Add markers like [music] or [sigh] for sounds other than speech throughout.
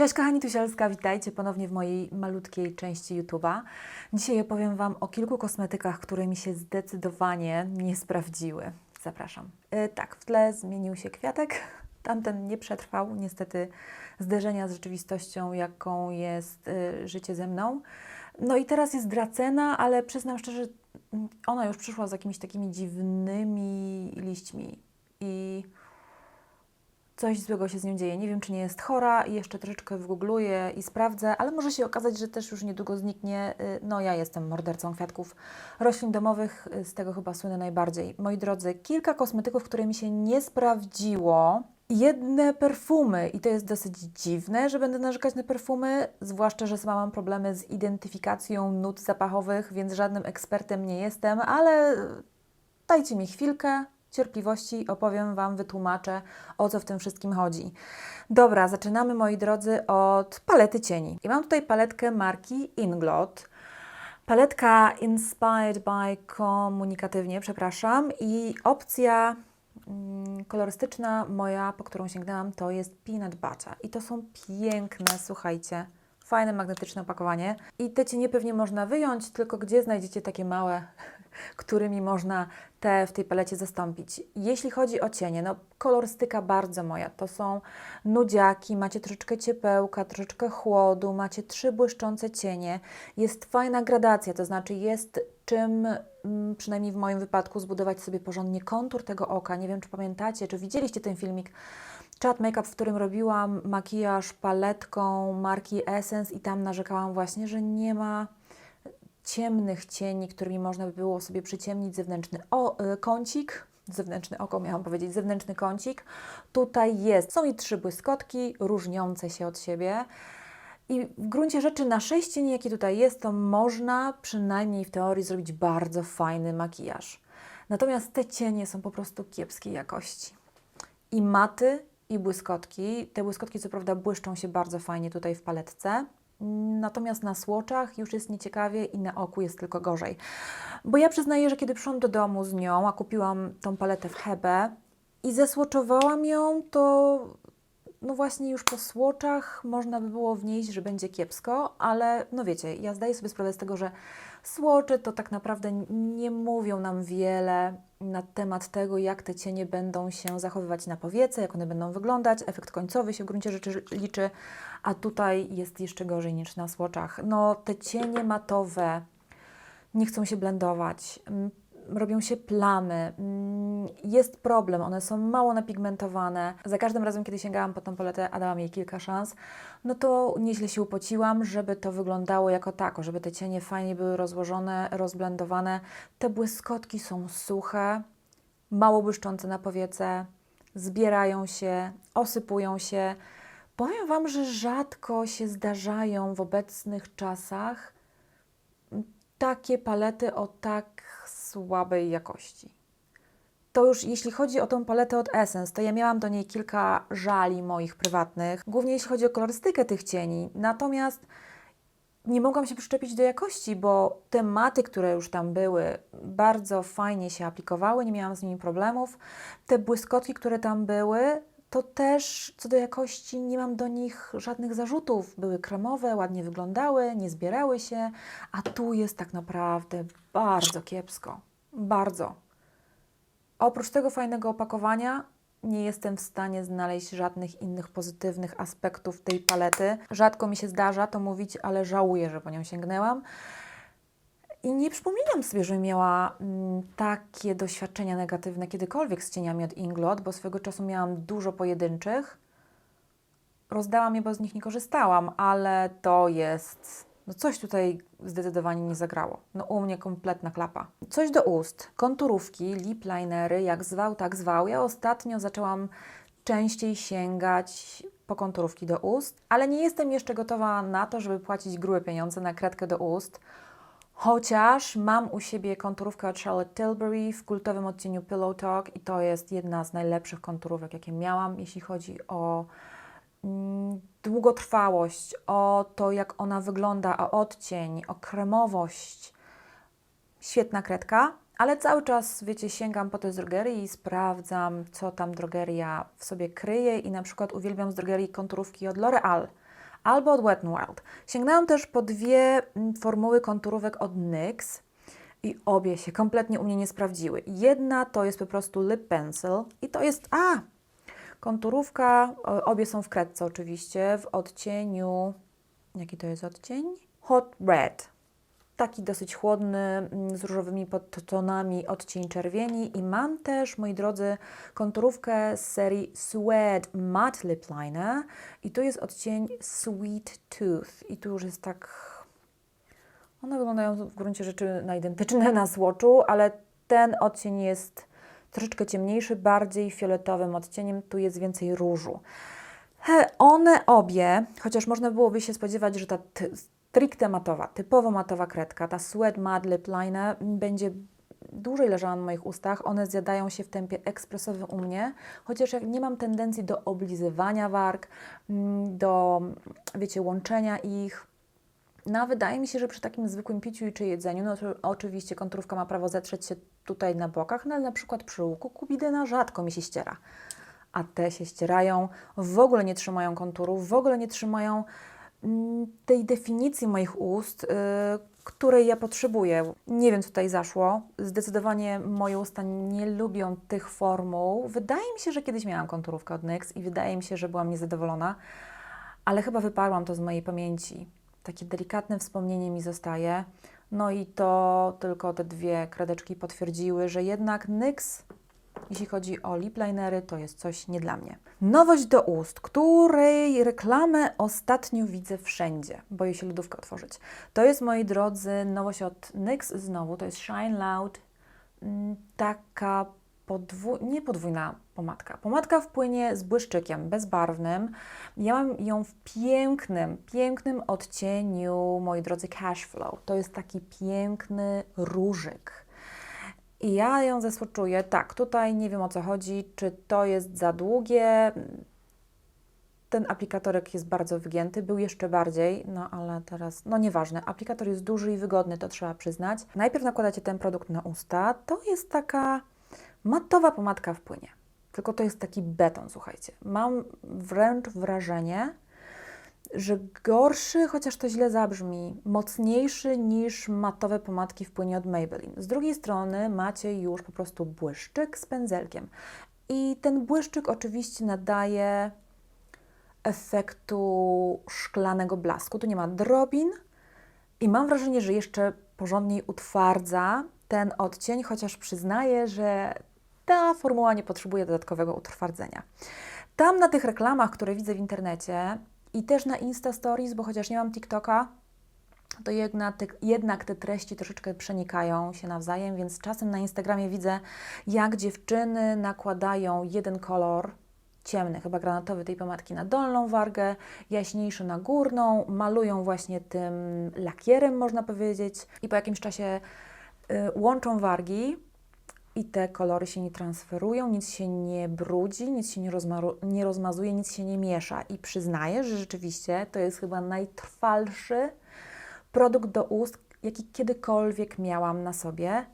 Cześć kochani, Tusielska, witajcie ponownie w mojej malutkiej części YouTube'a. Dzisiaj opowiem Wam o kilku kosmetykach, które mi się zdecydowanie nie sprawdziły. Zapraszam. E, tak, w tle zmienił się kwiatek. [laughs] Tamten nie przetrwał niestety zderzenia z rzeczywistością, jaką jest e, życie ze mną. No i teraz jest dracena, ale przyznam szczerze, mm, ona już przyszła z jakimiś takimi dziwnymi liśćmi i coś złego się z nią dzieje. Nie wiem, czy nie jest chora jeszcze troszeczkę wygoogluję i sprawdzę, ale może się okazać, że też już niedługo zniknie. Y, No, ja jestem mordercą kwiatków roślin domowych, y, z tego chyba słynę najbardziej. Moi drodzy, kilka kosmetyków, które mi się nie sprawdziło. Jedne perfumy i to jest dosyć dziwne, że będę narzekać na perfumy, zwłaszcza, że sama mam problemy z identyfikacją nut zapachowych, więc żadnym ekspertem nie jestem, ale dajcie mi chwilkę cierpliwości, opowiem Wam, wytłumaczę, o co w tym wszystkim chodzi. Dobra, zaczynamy, moi drodzy, od palety cieni. I mam tutaj paletkę marki Inglot. Paletka Inspired by komunikatywnie, przepraszam. I opcja mm, kolorystyczna moja, po którą sięgnęłam, to jest Peanut Butter. I to są piękne, słuchajcie, fajne magnetyczne opakowanie. I te cienie pewnie można wyjąć, tylko gdzie znajdziecie takie małe, [laughs] którymi można te w tej palecie zastąpić. Jeśli chodzi o cienie, no kolorystyka bardzo moja. To są nudziaki, macie troszeczkę ciepełka, troszeczkę chłodu, macie trzy błyszczące cienie. Jest fajna gradacja, to znaczy jest czym, mm, przynajmniej w moim wypadku, zbudować sobie porządnie kontur tego oka. Nie wiem, czy pamiętacie, czy widzieliście ten filmik Chat Makeup, w którym robiłam makijaż paletką marki Essence i tam narzekałam właśnie, że nie ma ciemnych cieni, którymi można by było sobie przyciemnić zewnętrzny o, y, kącik. Zewnętrzny oko, miałam powiedzieć, zewnętrzny kącik. Tutaj jest. Są i trzy błyskotki, różniące się od siebie. I w gruncie rzeczy na sześć cieni, jakie tutaj jest, to można przynajmniej w teorii zrobić bardzo fajny makijaż. Natomiast te cienie są po prostu kiepskiej jakości. I maty, i błyskotki. Te błyskotki co prawda błyszczą się bardzo fajnie tutaj w paletce, natomiast na słoczach już jest nieciekawie i na oku jest tylko gorzej. Bo ja przyznaję, że kiedy przyszłam do domu z nią, a kupiłam tą paletę w Hebe i zesłoczowałam ją, to no właśnie już po słoczach można by było wnieść, że będzie kiepsko, ale no wiecie, ja zdaję sobie sprawę z tego, że słocze to tak naprawdę nie mówią nam wiele na temat tego, jak te cienie będą się zachowywać na powiece, jak one będą wyglądać. Efekt końcowy się w gruncie rzeczy liczy, a tutaj jest jeszcze gorzej niż na słoczach. No te cienie matowe nie chcą się blendować, mm, robią się plamy, mm, jest problem, one są mało napigmentowane. Za każdym razem, kiedy sięgałam po tą paletę, a dałam jej kilka szans, no to nieźle się upociłam, żeby to wyglądało jako tako, żeby te cienie fajnie były rozłożone, rozblendowane. Te błyskotki są suche, mało błyszczące na powiece, zbierają się, osypują się. Powiem Wam, że rzadko się zdarzają w obecnych czasach takie palety o tak słabej jakości. To już jeśli chodzi o tą paletę od Essence, to ja miałam do niej kilka żali moich prywatnych, głównie jeśli chodzi o kolorystykę tych cieni. Natomiast nie mogłam się przyczepić do jakości, bo te maty, które już tam były, bardzo fajnie się aplikowały, nie miałam z nimi problemów. Te błyskotki, które tam były, to też co do jakości nie mam do nich żadnych zarzutów. Były kremowe, ładnie wyglądały, nie zbierały się, a tu jest tak naprawdę bardzo kiepsko. Bardzo. Oprócz tego fajnego opakowania, nie jestem w stanie znaleźć żadnych innych pozytywnych aspektów tej palety. Rzadko mi się zdarza to mówić, ale żałuję, że po nią sięgnęłam. I nie przypominam sobie, że miała mm, takie doświadczenia negatywne kiedykolwiek z cieniami od Inglot, bo swego czasu miałam dużo pojedynczych. Rozdałam je, bo z nich nie korzystałam, ale to jest. No coś tutaj zdecydowanie nie zagrało. No u mnie kompletna klapa. Coś do ust. Konturówki, lip linery, jak zwał, tak zwał. Ja ostatnio zaczęłam częściej sięgać po konturówki do ust, ale nie jestem jeszcze gotowa na to, żeby płacić grube pieniądze na kredkę do ust. Chociaż mam u siebie konturówkę od Charlotte Tilbury w kultowym odcieniu Pillow Talk i to jest jedna z najlepszych konturówek, jakie miałam, jeśli chodzi o mm, długotrwałość, o to, jak ona wygląda, o odcień, o kremowość. Świetna kredka, ale cały czas, wiecie, sięgam po te z drogerii i sprawdzam, co tam drogeria w sobie kryje i na przykład uwielbiam z drogerii konturówki od L'Oreal albo od Wet n Wild. Sięgnęłam też po dwie mm, formuły konturówek od NYX i obie się kompletnie u mnie nie sprawdziły. Jedna to jest po prostu lip pencil i to jest, a, konturówka, obie są w kredce oczywiście, w odcieniu, jaki to jest odcień? Hot Red. Taki dosyć chłodny, mm, z różowymi podtonami odcień czerwieni. I mam też, moi drodzy, konturówkę z serii Suede Matte Lip Liner. I tu jest odcień Sweet Tooth. I tu już jest tak one wyglądają w gruncie rzeczy na identyczne na Swatchu, ale ten odcień jest troszeczkę ciemniejszy, bardziej fioletowym odcieniem, tu jest więcej różu. One obie, chociaż można byłoby się spodziewać, że ta stricte matowa, typowo matowa kredka, ta Sweat Matte Lip Liner będzie dłużej leżała na moich ustach, one zjadają się w tempie ekspresowym u mnie, chociaż jak nie mam tendencji do oblizywania warg, mm, do, wiecie, łączenia ich, no, wydaje mi się, że przy takim zwykłym piciu czy jedzeniu, no to oczywiście konturówka ma prawo zetrzeć się tutaj na bokach, no ale na przykład przy łuku kubidyna rzadko mi się ściera. A te się ścierają, w ogóle nie trzymają konturów, w ogóle nie trzymają tej definicji moich ust, y, której ja potrzebuję. Nie wiem, co tutaj zaszło. Zdecydowanie moje usta nie lubią tych formuł. Wydaje mi się, że kiedyś miałam konturówkę od NYX i wydaje mi się, że byłam niezadowolona, ale chyba wyparłam to z mojej pamięci. Takie delikatne wspomnienie mi zostaje. No i to tylko te dwie kredeczki potwierdziły, że jednak NYX, jeśli chodzi o lip linery, to jest coś nie dla mnie. Nowość do ust, której reklamę ostatnio widzę wszędzie. Boję się lodówkę otworzyć. To jest, moi drodzy, nowość od NYX znowu, to jest Shine Loud. Mm, Taka podwó- nie podwójna pomadka. Pomadka wpłynie z błyszczykiem bezbarwnym. Ja mam ją w pięknym, pięknym odcieniu, moi drodzy, Cashflow. To jest taki piękny różyk. I ja ją zesłoczuję. Tak, tutaj nie wiem o co chodzi, czy to jest za długie. Ten aplikatorek jest bardzo wygięty, był jeszcze bardziej, no ale teraz, no nieważne. Aplikator jest duży i wygodny, to trzeba przyznać. Najpierw nakładacie ten produkt na usta. To jest taka matowa pomadka w płynie. Tylko to jest taki beton, słuchajcie. Mam wręcz wrażenie, że gorszy, chociaż to źle zabrzmi, mocniejszy niż matowe pomadki w płynie od Maybelline. Z drugiej strony macie już po prostu błyszczyk z pędzelkiem. I ten błyszczyk oczywiście nadaje efektu szklanego blasku. Tu nie ma drobin i mam wrażenie, że jeszcze porządniej utwardza ten odcień, chociaż przyznaję, że ta formuła nie potrzebuje dodatkowego utwardzenia. Tam na tych reklamach, które widzę w internecie i też na Insta Stories, bo chociaż nie mam TikToka, to jednak te, jednak te treści troszeczkę przenikają się nawzajem, więc czasem na Instagramie widzę, jak dziewczyny nakładają jeden kolor ciemny, chyba granatowy tej pomadki na dolną wargę, jaśniejszy na górną, malują właśnie tym lakierem, można powiedzieć, i po jakimś czasie y, łączą wargi i te kolory się nie transferują, nic się nie brudzi, nic się nie, nie rozmazuje, nic się nie miesza. I przyznaję, że rzeczywiście to jest chyba najtrwalszy produkt do ust, jaki kiedykolwiek miałam na sobie.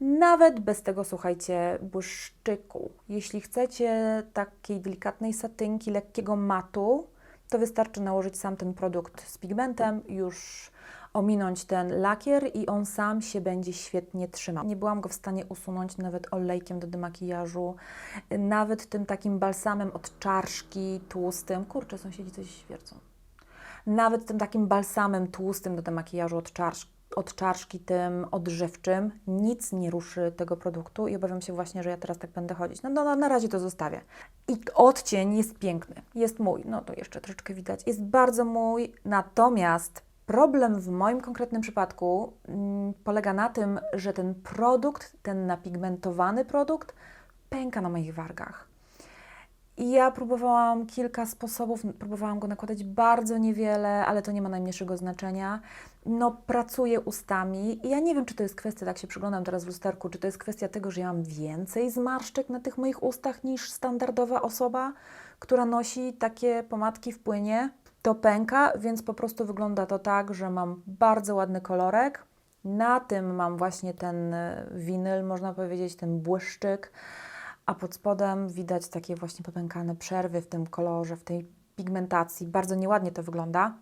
Nawet bez tego, słuchajcie, błyszczyku. Jeśli chcecie takiej delikatnej satynki, lekkiego matu, to wystarczy nałożyć sam ten produkt z pigmentem, już ominąć ten lakier i on sam się będzie świetnie trzymał. Nie byłam go w stanie usunąć nawet olejkiem do demakijażu, nawet tym takim balsamem od czarszki tłustym. Kurczę, sąsiedzi coś świercą. Nawet tym takim balsamem tłustym do demakijażu od czarszki od czarszki tym odżywczym, nic nie ruszy tego produktu i obawiam się właśnie, że ja teraz tak będę chodzić. No, no, no na razie to zostawię. I odcień jest piękny, jest mój, no to jeszcze troszeczkę widać, jest bardzo mój, natomiast problem w moim konkretnym przypadku mm, polega na tym, że ten produkt, ten napigmentowany produkt pęka na moich wargach. I ja próbowałam kilka sposobów, próbowałam go nakładać bardzo niewiele, ale to nie ma najmniejszego znaczenia. No, pracuję ustami i ja nie wiem, czy to jest kwestia, tak się przyglądam teraz w lusterku, czy to jest kwestia tego, że ja mam więcej zmarszczek na tych moich ustach niż standardowa osoba, która nosi takie pomadki w płynie. To pęka, więc po prostu wygląda to tak, że mam bardzo ładny kolorek. Na tym mam właśnie ten e, winyl, można powiedzieć, ten błyszczyk a pod spodem widać takie właśnie popękane przerwy w tym kolorze, w tej pigmentacji. Bardzo nieładnie to wygląda.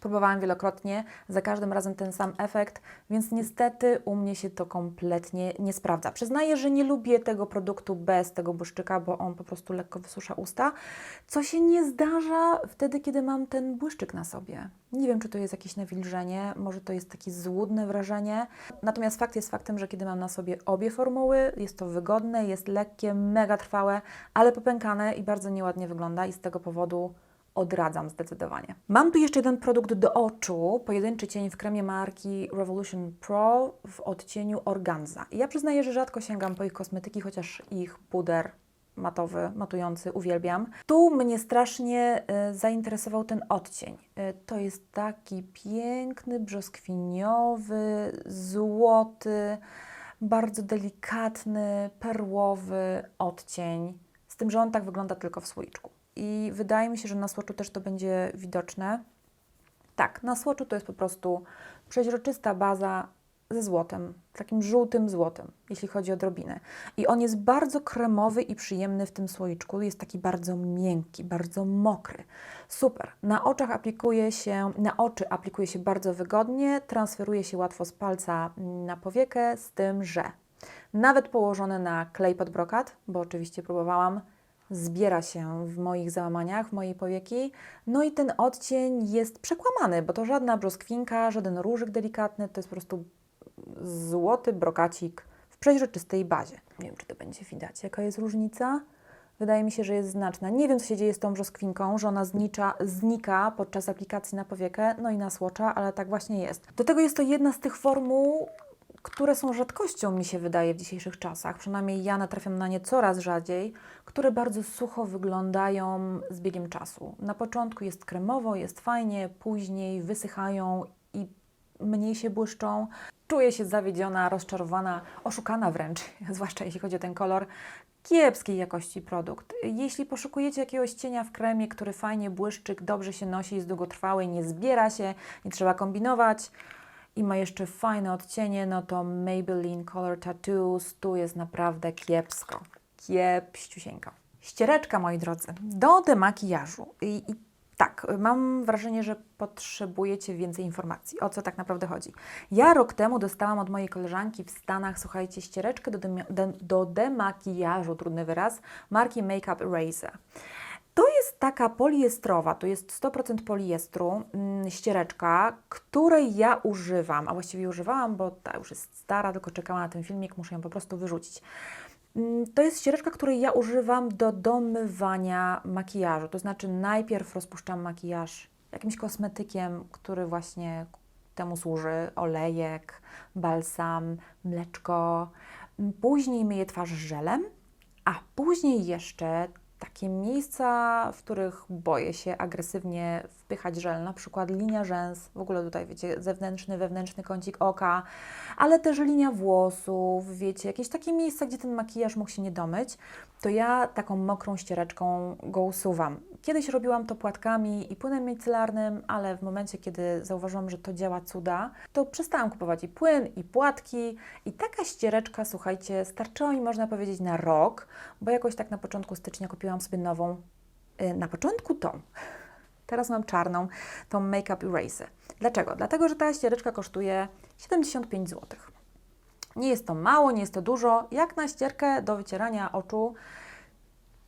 Próbowałam wielokrotnie, za każdym razem ten sam efekt, więc niestety u mnie się to kompletnie nie sprawdza. Przyznaję, że nie lubię tego produktu bez tego błyszczyka, bo on po prostu lekko wysusza usta, co się nie zdarza wtedy, kiedy mam ten błyszczyk na sobie. Nie wiem, czy to jest jakieś nawilżenie, może to jest takie złudne wrażenie. Natomiast fakt jest faktem, że kiedy mam na sobie obie formuły, jest to wygodne, jest lekkie, mega trwałe, ale popękane i bardzo nieładnie wygląda i z tego powodu odradzam zdecydowanie. Mam tu jeszcze jeden produkt do oczu, pojedynczy cień w kremie marki Revolution Pro w odcieniu Organza. I ja przyznaję, że rzadko sięgam po ich kosmetyki, chociaż ich puder matowy, matujący uwielbiam. Tu mnie strasznie y, zainteresował ten odcień. Y, to jest taki piękny, brzoskwiniowy, złoty, bardzo delikatny, perłowy odcień. Z tym, że on tak wygląda tylko w słoiczku i wydaje mi się, że na słoczu też to będzie widoczne. Tak, na słoczu to jest po prostu przeźroczysta baza ze złotem, takim żółtym złotem, jeśli chodzi o drobinę. I on jest bardzo kremowy i przyjemny w tym słoiczku. Jest taki bardzo miękki, bardzo mokry. Super. Na oczach aplikuje się, na oczy aplikuje się bardzo wygodnie, transferuje się łatwo z palca na powiekę, z tym, że nawet położone na klej pod brokat, bo oczywiście próbowałam, zbiera się w moich załamaniach, w mojej powieki. No i ten odcień jest przekłamany, bo to żadna brzoskwinka, żaden różyk delikatny, to jest po prostu złoty brokacik w przeźroczystej bazie. Nie wiem, czy to będzie widać, jaka jest różnica. Wydaje mi się, że jest znaczna. Nie wiem, co się dzieje z tą brzoskwinką, że ona znicza, znika podczas aplikacji na powiekę, no i na słocza, ale tak właśnie jest. Do tego jest to jedna z tych formuł, które są rzadkością, mi się wydaje, w dzisiejszych czasach, przynajmniej ja natrafiam na nie coraz rzadziej, które bardzo sucho wyglądają z biegiem czasu. Na początku jest kremowo, jest fajnie, później wysychają i mniej się błyszczą. Czuję się zawiedziona, rozczarowana, oszukana wręcz, [laughs] zwłaszcza jeśli chodzi o ten kolor. Kiepskiej jakości produkt. Jeśli poszukujecie jakiegoś cienia w kremie, który fajnie błyszczyk, dobrze się nosi, jest długotrwały, nie zbiera się, nie trzeba kombinować, i ma jeszcze fajne odcienie, no to Maybelline Color Tattoos tu jest naprawdę kiepsko. Kiepściusieńko. Ściereczka, moi drodzy, do demakijażu. I, I tak, mam wrażenie, że potrzebujecie więcej informacji, o co tak naprawdę chodzi. Ja rok temu dostałam od mojej koleżanki w Stanach, słuchajcie, ściereczkę do, dem do demakijażu, trudny wyraz, marki Makeup Eraser. To jest taka poliestrowa, to jest 100% poliestru, mm, ściereczka, której ja używam, a właściwie używałam, bo ta już jest stara, tylko czekała na ten filmik, muszę ją po prostu wyrzucić. Mm, to jest ściereczka, której ja używam do domywania makijażu, to znaczy najpierw rozpuszczam makijaż jakimś kosmetykiem, który właśnie temu służy, olejek, balsam, mleczko, później myję twarz żelem, a później jeszcze takie miejsca, w których boję się agresywnie wpychać żel, na przykład linia rzęs, w ogóle tutaj wiecie, zewnętrzny, wewnętrzny kącik oka, ale też linia włosów, wiecie, jakieś takie miejsca, gdzie ten makijaż mógł się nie domyć, to ja taką mokrą ściereczką go usuwam. Kiedyś robiłam to płatkami i płynem micelarnym, ale w momencie, kiedy zauważyłam, że to działa cuda, to przestałam kupować i płyn, i płatki. I taka ściereczka, słuchajcie, starczyła mi, można powiedzieć, na rok, bo jakoś tak na początku stycznia kupiłam sobie nową, yy, na początku tą, teraz mam czarną, tą Makeup Eraser. Dlaczego? Dlatego, że ta ściereczka kosztuje 75 zł. Nie jest to mało, nie jest to dużo, jak na ścierkę do wycierania oczu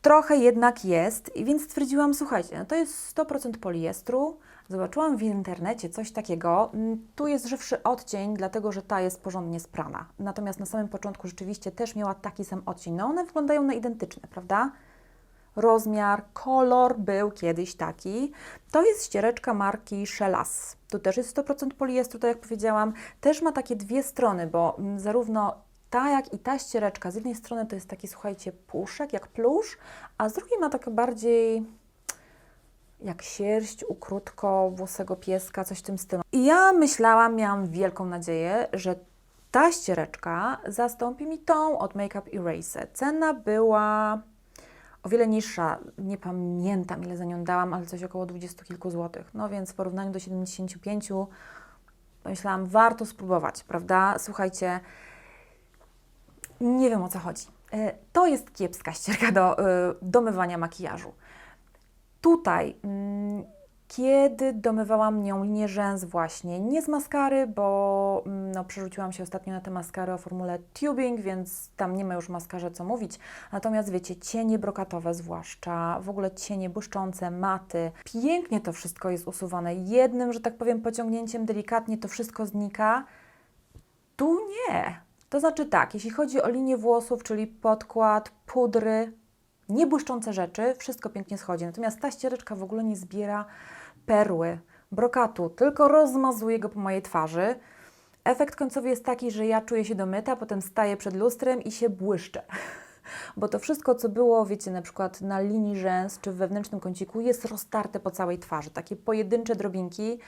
trochę jednak jest, więc stwierdziłam, słuchajcie, no to jest 100% poliestru. Zobaczyłam w internecie coś takiego. Mm, tu jest żywszy odcień, dlatego że ta jest porządnie sprana. Natomiast na samym początku rzeczywiście też miała taki sam odcień. No one wyglądają na identyczne, prawda? Rozmiar, kolor był kiedyś taki. To jest ściereczka marki Shelas. Tu też jest 100% poliestru, tak jak powiedziałam. Też ma takie dwie strony, bo mm, zarówno ta jak i ta ściereczka, z jednej strony to jest taki, słuchajcie, puszek, jak plusz, a z drugiej ma takie bardziej jak sierść u krótko włosego pieska, coś w tym stylu. I ja myślałam, miałam wielką nadzieję, że ta ściereczka zastąpi mi tą od Makeup Eraser. Cena była o wiele niższa, nie pamiętam ile za nią dałam, ale coś około 20 kilku złotych. No więc w porównaniu do 75 myślałam, warto spróbować, prawda? Słuchajcie, nie wiem o co chodzi. E, to jest kiepska ścierka do y, domywania makijażu. Tutaj, mm, kiedy domywałam nią linię rzęs właśnie, nie z maskary, bo mm, no, przerzuciłam się ostatnio na te maskary o formule tubing, więc tam nie ma już maskarze co mówić. Natomiast wiecie, cienie brokatowe zwłaszcza, w ogóle cienie błyszczące, maty, pięknie to wszystko jest usuwane. Jednym, że tak powiem, pociągnięciem delikatnie to wszystko znika. Tu nie. To znaczy tak, jeśli chodzi o linię włosów, czyli podkład, pudry, niebłyszczące rzeczy, wszystko pięknie schodzi. Natomiast ta ściereczka w ogóle nie zbiera perły, brokatu, tylko rozmazuje go po mojej twarzy. Efekt końcowy jest taki, że ja czuję się domyta, potem staję przed lustrem i się błyszczę. [laughs] Bo to wszystko, co było, wiecie, na przykład na linii rzęs czy w wewnętrznym kąciku, jest roztarte po całej twarzy. Takie pojedyncze drobinki.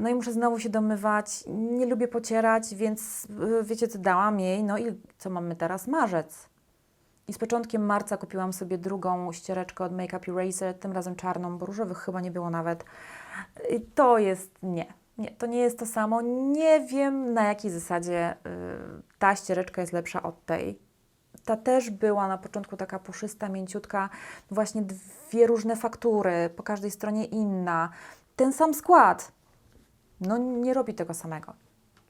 No i muszę znowu się domywać. Nie lubię pocierać, więc yy, wiecie co, dałam jej. No i co mamy teraz? Marzec. I z początkiem marca kupiłam sobie drugą ściereczkę od Makeup Eraser, tym razem czarną, bo różowych chyba nie było nawet. I to jest nie. Nie, to nie jest to samo. Nie wiem na jakiej zasadzie y, ta ściereczka jest lepsza od tej. Ta też była na początku taka puszysta, mięciutka, właśnie dwie różne faktury, po każdej stronie inna. Ten sam skład. No nie robi tego samego.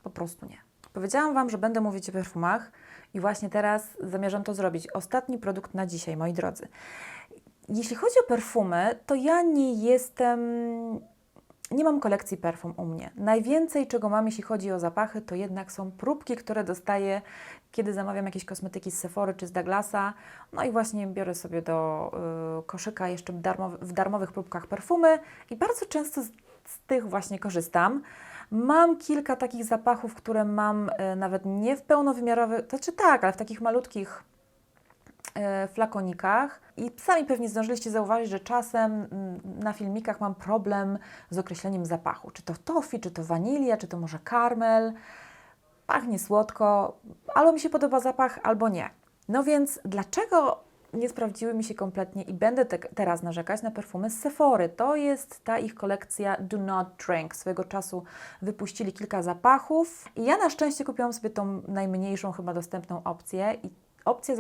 Po prostu nie. Powiedziałam Wam, że będę mówić o perfumach i właśnie teraz zamierzam to zrobić. Ostatni produkt na dzisiaj, moi drodzy. Jeśli chodzi o perfumy, to ja nie jestem. Nie mam kolekcji perfum u mnie. Najwięcej, czego mam, jeśli chodzi o zapachy, to jednak są próbki, które dostaję, kiedy zamawiam jakieś kosmetyki z Sephory czy z Douglasa. No i właśnie biorę sobie do y, koszyka jeszcze w, w darmowych próbkach perfumy i bardzo często z, z tych właśnie korzystam. Mam kilka takich zapachów, które mam e, nawet nie w pełnowymiarowych, znaczy tak, ale w takich malutkich e, flakonikach. I sami pewnie zdążyliście zauważyć, że czasem mm, na filmikach mam problem z określeniem zapachu. Czy to toffee, czy to wanilia, czy to może karmel. Pachnie słodko, albo mi się podoba zapach, albo nie. No więc dlaczego nie sprawdziły mi się kompletnie i będę te, teraz narzekać na perfumy z Sephory. To jest ta ich kolekcja Do Not Drink. Swego czasu wypuścili kilka zapachów i ja na szczęście kupiłam sobie tą najmniejszą chyba dostępną opcję i opcja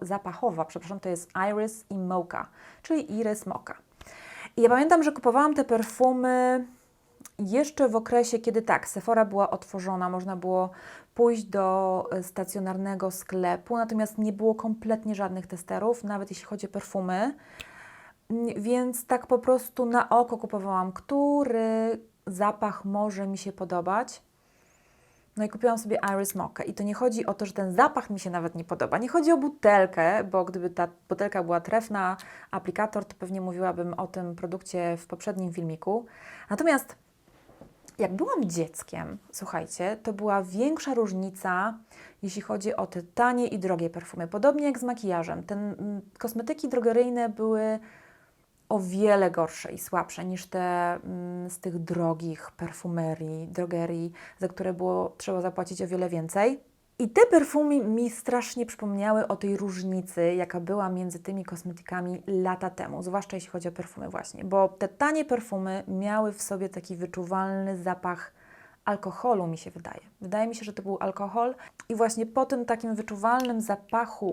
zapachowa, przepraszam, to jest Iris i Mocha, czyli Iris Mocha. I ja pamiętam, że kupowałam te perfumy jeszcze w okresie, kiedy tak, Sephora była otworzona, można było pójść do e, stacjonarnego sklepu, natomiast nie było kompletnie żadnych testerów, nawet jeśli chodzi o perfumy. Więc tak po prostu na oko kupowałam, który zapach może mi się podobać. No i kupiłam sobie Iris Mocha. I to nie chodzi o to, że ten zapach mi się nawet nie podoba. Nie chodzi o butelkę, bo gdyby ta butelka była trefna, aplikator, to pewnie mówiłabym o tym produkcie w poprzednim filmiku. Natomiast jak byłam dzieckiem, słuchajcie, to była większa różnica, jeśli chodzi o te tanie i drogie perfumy. Podobnie jak z makijażem. Te mm, kosmetyki drogeryjne były o wiele gorsze i słabsze niż te mm, z tych drogich perfumerii, drogerii, za które było trzeba zapłacić o wiele więcej. I te perfumy mi strasznie przypomniały o tej różnicy, jaka była między tymi kosmetykami lata temu, zwłaszcza jeśli chodzi o perfumy właśnie, bo te tanie perfumy miały w sobie taki wyczuwalny zapach alkoholu, mi się wydaje. Wydaje mi się, że to był alkohol i właśnie po tym takim wyczuwalnym zapachu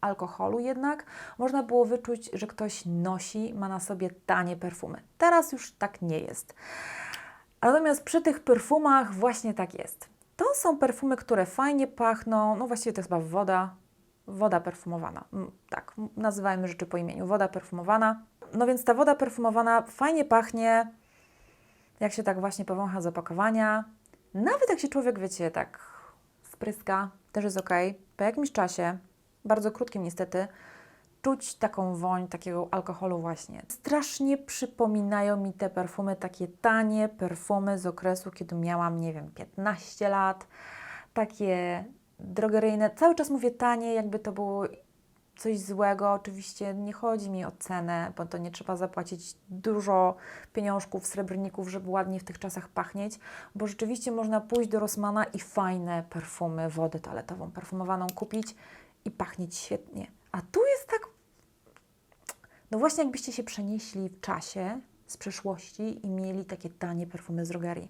alkoholu jednak można było wyczuć, że ktoś nosi, ma na sobie tanie perfumy. Teraz już tak nie jest. Natomiast przy tych perfumach właśnie tak jest. To są perfumy, które fajnie pachną, no właściwie to jest chyba woda, woda perfumowana. Mm, tak, nazywajmy rzeczy po imieniu. Woda perfumowana. No więc ta woda perfumowana fajnie pachnie, jak się tak właśnie powącha z opakowania. Nawet jak się człowiek, wiecie, tak spryska, też jest ok. Po jakimś czasie, bardzo krótkim niestety, czuć taką woń takiego alkoholu właśnie. Strasznie przypominają mi te perfumy, takie tanie perfumy z okresu, kiedy miałam, nie wiem, 15 lat. Takie drogeryjne, cały czas mówię tanie, jakby to było coś złego. Oczywiście nie chodzi mi o cenę, bo to nie trzeba zapłacić dużo pieniążków, srebrników, żeby ładnie w tych czasach pachnieć, bo rzeczywiście można pójść do Rossmana i fajne perfumy, wodę toaletową perfumowaną kupić i pachnieć świetnie. A tu jest tak no właśnie jakbyście się przenieśli w czasie z przeszłości i mieli takie tanie perfumy z drogerii.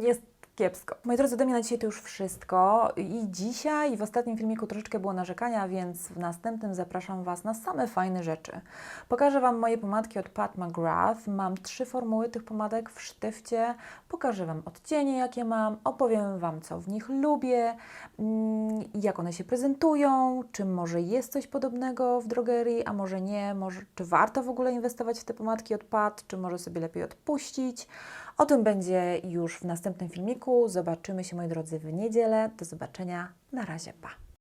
Jest Kiepsko. Moi drodzy, ode mnie na dzisiaj to już wszystko. I dzisiaj w ostatnim filmiku troszeczkę było narzekania, więc w następnym zapraszam Was na same fajne rzeczy. Pokażę Wam moje pomadki od Pat McGrath. Mam trzy formuły tych pomadek w sztywcie. Pokażę Wam odcienie, jakie mam. Opowiem Wam, co w nich lubię, mm, jak one się prezentują, czy może jest coś podobnego w drogerii, a może nie, może, czy warto w ogóle inwestować w te pomadki od Pat, czy może sobie lepiej odpuścić. O tym będzie już w następnym filmiku. Zobaczymy się, moi drodzy, w niedzielę. Do zobaczenia. Na razie, pa.